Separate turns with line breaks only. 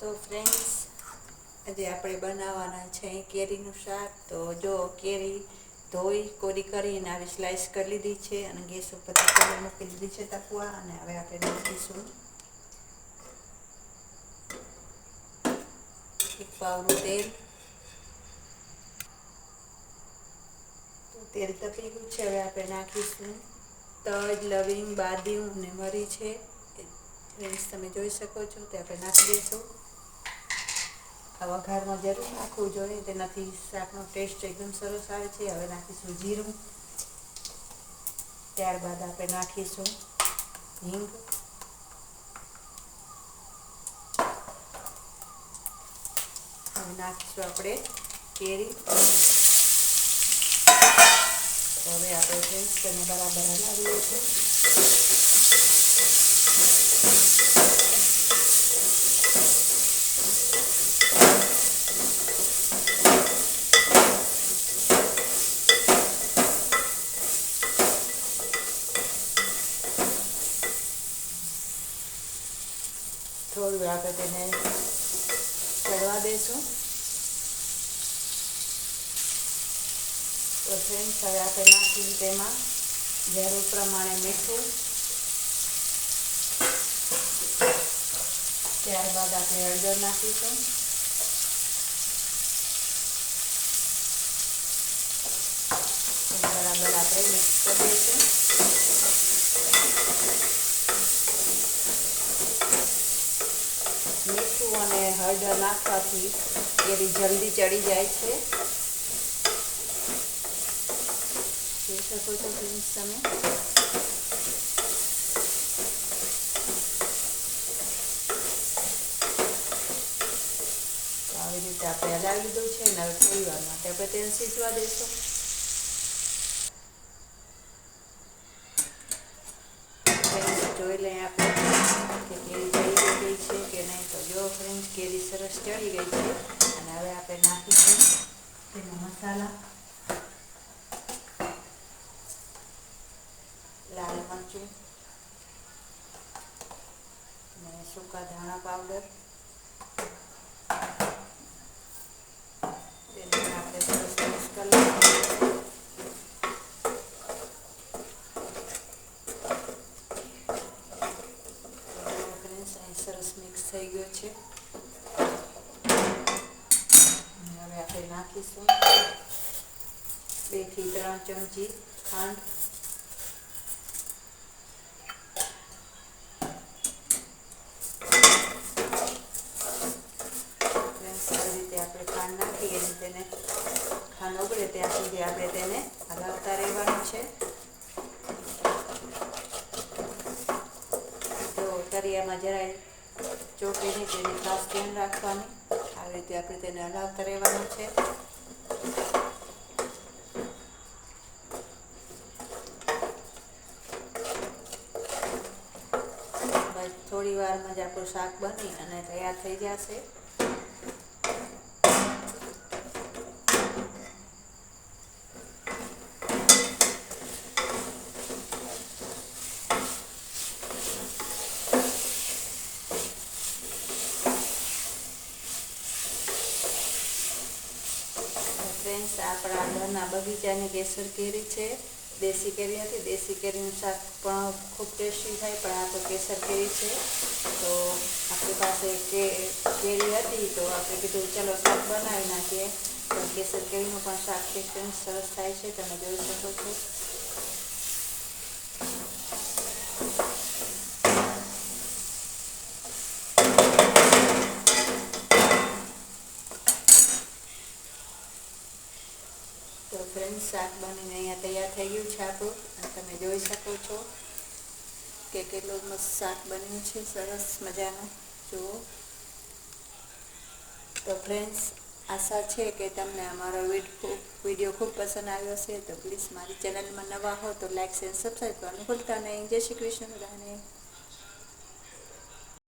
તો ફ્રેન્ડ્સ આજે આપણે બનાવવાના છે કેરીનું શાક. તો જો કેરી ધોઈ, કોરી કરીને આવી સ્લાઇસ કરી લીધી છે અને ગેસ ઉપર તપેલી મૂકી દીધી છે તપવા અને હવે આપણે નાખીશું. એક પાવનું તેલ. તો તેલ તપી ગયું છે, હવે આપણે નાખીશું. તજ, લવિંગ બાદિયું અને મરી છે. ફ્રેન્ડ્સ તમે જોઈ શકો છો, તે આપણે નાખી દઈશું. આ વઘારમાં જરૂર નાખવું જોઈએ, તેનાથી શાકનો ટેસ્ટ એકદમ સરસ આવે છે. હવે નાખીશું જીરું. ત્યારબાદ આપણે નાખીશું હિંગ. નાખીશું આપણે કેરી. હવે આપણે તેને બરાબર હલાવીએ લઈશું. થોડું આપણે તેને ચડવા દઈશું તો ફ્રેન્ડ્સ હવે નાખીશું તેમાં જરૂર પ્રમાણે મીઠું. ત્યારબાદ આપણે હળદર નાખીશું. બરાબર આપણે મિક્સ કરી દઈશું મીઠું અને હળદર નાખવાથી કેરી જલ્દી ચડી જાય છે. જોઈ શકો છો ફ્રેન્ડ્સ તમે. આવી રીતે આપણે હલાવી લીધું છે ને હવે થોડી વાર માટે આપણે તેને સીજવા દઈશું. જોઈ લઈએ આપણે કે કેરી ચડી ગઈ છે કે નહીં તો જો ફ્રેન્ડ્સ કેરી સરસ ચડી ગઈ છે અને હવે આપણે નાખીશું તેમાં મસાલા લાલ મરચું અને સૂકા ધાણા પાવડર તેને આપણે સરસ મિક્સ કરી લઈશું ફ્રેન્ડ્સ અહીં સરસ મિક્સ થઈ ગયો છે અને હવે આપણે નાખીશું. બેથી ત્રણ ચમચી ખાંડ. સારી રીતે આપણે ખાંડ નાખીએ અને તેને ખાંડ ઓગળે ત્યાં સુધી આપણે તેને હલાવતા રહેવાનું છે. તો તરિયામાં જરાય ચોટી નહીં, તેની ખાસ ધ્યાન રાખવાની. આવી રીતે આપણે તેને હલાવતા રહેવાનું છે. થોડી વારમાં જ આપણું શાક બની અને તૈયાર થઈ જશે ફ્રેન્ડ્સ આપણા ઘરના બગીચાની કેસર કેરી છે, દેશી કેરી હતી, દેશી કેરીનું શાક પણ ખૂબ ટેસ્ટી થાય, પણ આ તો કેસર કેરી છે. તો આપણી પાસે કે, કેરી હતી, તો આપણે કીધું ચલો શાક બનાવી નાખીએ. તો કેસર કેરીનું પણ શાક એકદમ સરસ થાય છે, તમે જોઈ શકો છો. તો ફ્રેન્ડ શાક બનીને અહીંયા તૈયાર થઈ ગયું છે આપણું. અને તમે જોઈ શકો છો કે કેટલું મસ્ત શાક બન્યું છે. સરસ મજાનું. જુઓ. તો ફ્રેન્ડ્સ આશા છે કે તમને અમારો વીડિયો ખૂબ પસંદ આવ્યો હશે. તો પ્લીઝ મારી ચેનલમાં નવા હો તો લાઇક અને સબસ્ક્રાઈબ કરવાનું ભૂલતા નહીં. જય શ્રી કૃષ્ણ બધાને.